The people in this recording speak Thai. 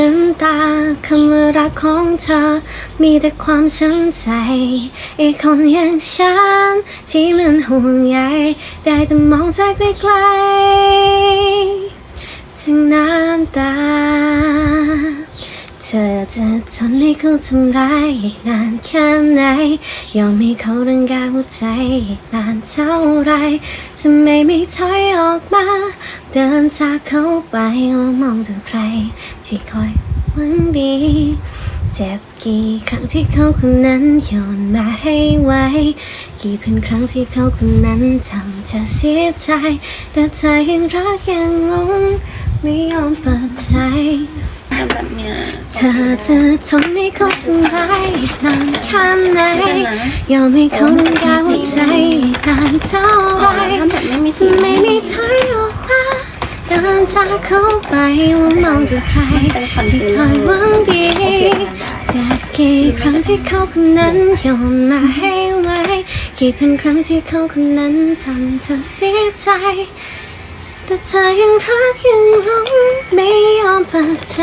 น้ำตาคำรักของเธอ มีแต่ความช้ำใจไอีกคนอย่างฉัน ที่มันห่วงใยได้แต่มองจากไกลๆถึงน้ำตา เธอจะทนให้เขาทำร้ายอีกนานแค่ไหน ยอมให้เขารังแกหัวใจอีกนานเท่าไรจะไม่มีถอยออกมา เดินจากเขาไปแล้วมองดูใคร ที่คอยหวังดี เจ็บกี่ครั้งที่เขาคนนั้นโยนมาให้ไว้ กี่พันครั้งที่เขาคนนั้นทำเธอเสียใจ แต่เธอยังรักยังงงไม่ยอมเปิดใจแบบเนี้ยเธอจะทนให้เขาทำร้ายอีกนานแค่ไหนยอมให้เขาดังกาหัวใจอีกนานเท่าอ๋อไรแล้วถ้าแบบไม่มีจะสีไม่มีถอยออกมาเดินจากเขาไปว่ามองดูใครที่คอยหวังดีจากกี่ครั้งที่เขาคนนั้นยอมาให้ไว้กี่พันครั้งที่เขาคนนั้นทำเธอเสียใจแต่เธอยังรักยังหลงไม่ยอมเปิดใจ